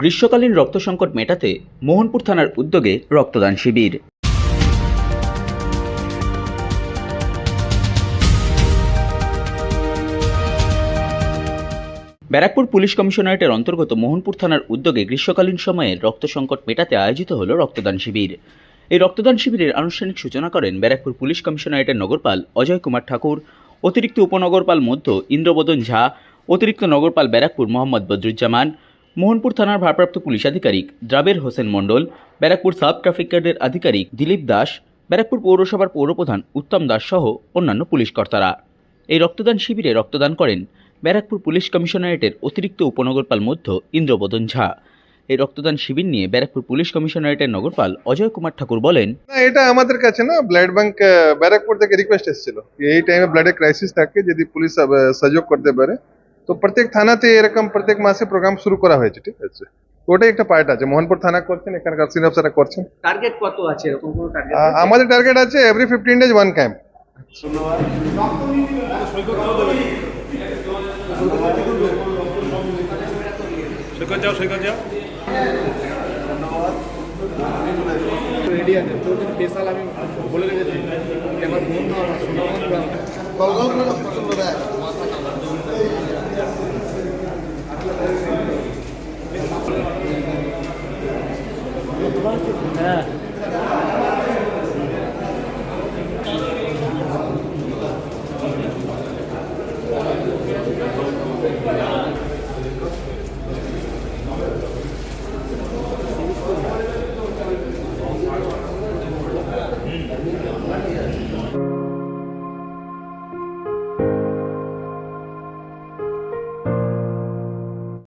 গ্রীষ্মকালীন রক্ত সংকট মেটাতে মোহনপুর থানার উদ্যোগে রক্তদান শিবির। ব্যারাকপুর পুলিশ কমিশনারেটের অন্তর্গত মোহনপুর থানার উদ্যোগে গ্রীষ্মকালীন সময়ে রক্ত সংকট মেটাতে আয়োজিত হল রক্তদান শিবির। এই রক্তদান শিবিরের আনুষ্ঠানিক সূচনা করেন ব্যারাকপুর পুলিশ কমিশনারেটের নগরপাল অজয় কুমার ঠাকুর, অতিরিক্ত উপনগরপাল মধ্য ইন্দ্রবদন ঝা, অতিরিক্ত নগরপাল ব্যারাকপুর মোহাম্মদ বদরুজ্জামান মোহনপুর থানার ভারপ্রাপ্ত পুলিশ আধিকারিক দ্রাবের হোসেন মণ্ডল, ব্যারাকপুর সাব ট্রাফিক গার্ডের আধিকারিক দিলীপ দাস, ব্যারাকপুর পৌরসভার পৌরপ্রধান উত্তম দাস সহ অন্যান্য পুলিশ কর্তারা। এই রক্তদান শিবিরে রক্তদান করেন ব্যারাকপুর পুলিশ কমিশনারেটের অতিরিক্ত উপনগরপাল মধ্য ইন্দ্রবদন ঝা। এই রক্তদান শিবির নিয়ে ব্যারাকপুর পুলিশ কমিশনারেটের নগরপাল অজয় কুমার ঠাকুর বলেন এটা আমাদের কাছে না, ব্লাড ব্যাংক ব্যারাকপুর থেকে রিকোয়েস্ট এসেছিল। এই টাইমে ব্লাডের ক্রাইসিস থাকে, যদি পুলিশ সহযোগ করতে পারে। তো প্রত্যেক থানাতে এরকম প্রত্যেক মাসে প্রোগ্রাম শুরু করা হয়েছে ঠিক আছে? ওটাই একটা পার্ট আছে। মোহনপুর থানা করছেন এখানকার সিন অফিসাররা করছেন। টার্গেট কত আছে? এরকম কোনো টার্গেট আমাদের টার্গেট আছে? Every fifteen days one camp Saikat যাও সৈকত যাও রেডি আছে তোর জন্য স্পেশাল আমি বলে রেখেছি আমার বন্ধু আমার সোনামন কলকাতা সুন্দর Yeah.